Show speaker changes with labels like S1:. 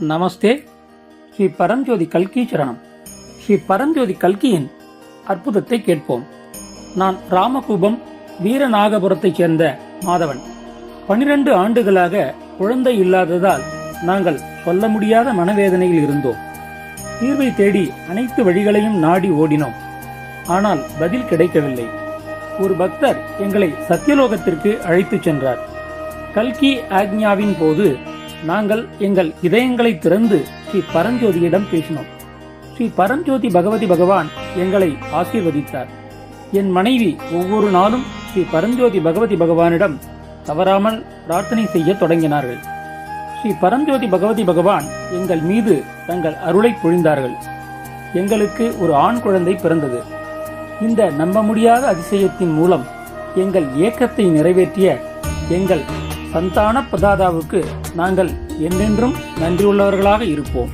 S1: நமஸ்தே. ஸ்ரீ பரஞ்சோதி கல்கி சரணம். ஸ்ரீ பரஞ்சோதி கல்கியின் அற்புதத்தை கேட்போம். நான் ராமகூபம் வீரநாகபுரத்தைச் சேர்ந்த மாதவன். பனிரெண்டு ஆண்டுகளாக குழந்தை இல்லாததால் நாங்கள் சொல்ல முடியாத மனவேதனையில் இருந்தோம். தீர்வை தேடி அனைத்து வழிகளையும் நாடி ஓடினோம். ஆனால் பதில் கிடைக்கவில்லை. ஒரு பக்தர் எங்களை சத்தியலோகத்திற்கு அழைத்துச் சென்றார். கல்கி ஆக்ஞாவின் போது நாங்கள் எங்கள் இதயங்களை திறந்து ஸ்ரீ பரஞ்சோதியிடம் பேசினோம். ஸ்ரீ பரஞ்சோதி பகவதி பகவான் எங்களை ஆசீர்வதித்தார். என் மனைவி ஒவ்வொரு நாளும் ஸ்ரீ பரஞ்சோதி பகவதி பகவானிடம் தவறாமல் பிரார்த்தனை செய்ய தொடங்கினார்கள். ஸ்ரீ பரஞ்சோதி பகவதி பகவான் எங்கள் மீது தங்கள் அருளை பொழிந்தார்கள். எங்களுக்கு ஒரு ஆண் குழந்தை பிறந்தது. இந்த நம்ப முடியாத அதிசயத்தின் மூலம் எங்கள் ஏக்கத்தை நிறைவேற்றிய எங்கள் சந்தான பிரதாதாவுக்கு நாங்கள் என்றென்றும் நன்றியுள்ளவர்களாக இருப்போம்.